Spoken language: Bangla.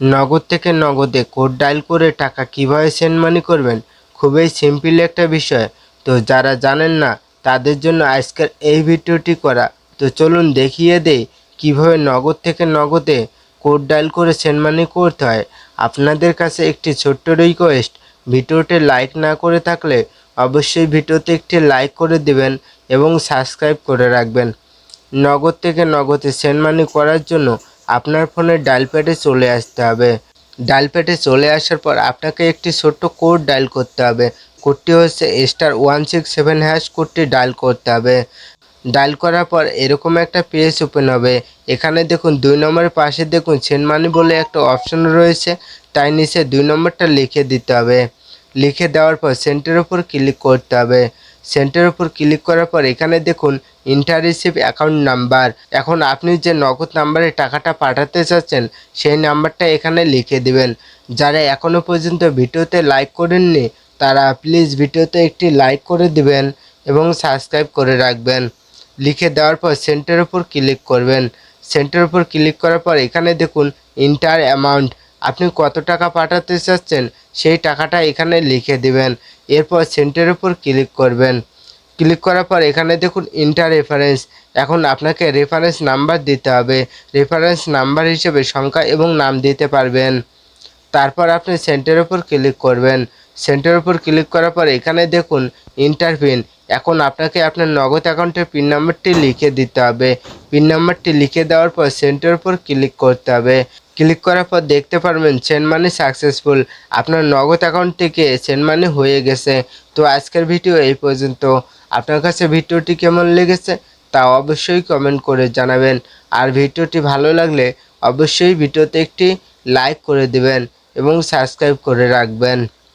নগদ থেকে নগদে কোড ডায়াল করে টাকা কীভাবে সেন্ড মানি করবেন? খুবই সিম্পল একটা বিষয়। তো যারা জানেন না, তাদের জন্য আজকের এই ভিডিওটি করা। তো চলুন দেখিয়ে দেই কীভাবে নগদ থেকে নগদে কোড ডায়াল করে সেন্ড মানি করতে হয়। আপনাদের কাছে একটি ছোট্ট রিকোয়েস্ট ভিডিওটি লাইক না করে থাকলে অবশ্যই ভিডিওতে একটি লাইক করে দিবেন এবং সাবস্ক্রাইব করে রাখবেন। নগদ থেকে নগদে সেন্ড মানি করার জন্য আপনার ফোনের ডায়াল প্যাডে চলে আসতে হবে। ডায়াল প্যাডে চলে আসার পর আপনাকে একটি ছোট্ট কোড ডায়াল করতে হবে। কোডটি হচ্ছে star one six seven hash কোডটি ডায়াল করতে হবে। ডায়াল করার পর এরকম একটা পেজ ওপেন হবে। এখানে দেখুন দুই নম্বরের পাশে দেখুন সেন্ড মানি বলে একটা অপশন রয়েছে। তাই নিচে দুই নম্বরটা লিখে দিতে হবে। লিখে দেওয়ার পর সেন্টের উপর ক্লিক করতে হবে। সেন্টের উপর ক্লিক করার পর এখানে দেখুন ইন্টার রিসিভ অ্যাকাউন্ট নাম্বার এখন আপনি যে নগদ নাম্বারে টাকাটা পাঠাতে চাচ্ছেন, সেই নাম্বারটা এখানে লিখে দিবেন। যারা এখনও পর্যন্ত ভিডিওতে লাইক করেননি, তারা প্লিজ ভিডিওতে একটি লাইক করে দিবেন এবং সাবস্ক্রাইব করে রাখবেন। লিখে দেওয়ার পর সেন্টের উপর ক্লিক করবেন। সেন্টের উপর ক্লিক করার পর এখানে দেখুন ইন্টার অ্যামাউন্ট আপনি কত টাকা পাঠাতে চাচ্ছেন, সেই টাকাটা এখানে লিখে দিবেন। এরপর সেন্টের উপর ক্লিক করবেন। ক্লিক করার পর এখানে দেখুন ইন্টার রেফারেন্স এখন আপনাকে রেফারেন্স নাম্বার দিতে হবে। রেফারেন্স নাম্বার হিসেবে সংখ্যা এবং নাম দিতে পারবেন। তারপর আপনি সেন্টের উপর ক্লিক করবেন। সেন্টের উপর ক্লিক করার পর এখানে দেখুন ইন্টার পিন এখন আপনাকে আপনার নগদ অ্যাকাউন্টের পিন নাম্বারটি লিখে দিতে হবে। পিন নাম্বারটি লিখে দেওয়ার পর সেন্টের উপর ক্লিক করতে হবে। ক্লিক করার পর দেখতে পারবেন সেন্ড মানি সাকসেসফুল আপনার নগদ অ্যাকাউন্ট থেকে সেন্ড মানি হয়ে গেছে। তো আজকের ভিডিও এই পর্যন্ত। আপনার কাছে ভিডিওটি কেমন লেগেছে তা অবশ্যই কমেন্ট করে জানাবেন। আর ভিডিওটি ভালো লাগলে অবশ্যই ভিডিওতে একটি লাইক করে দেবেন এবং সাবস্ক্রাইব করে রাখবেন।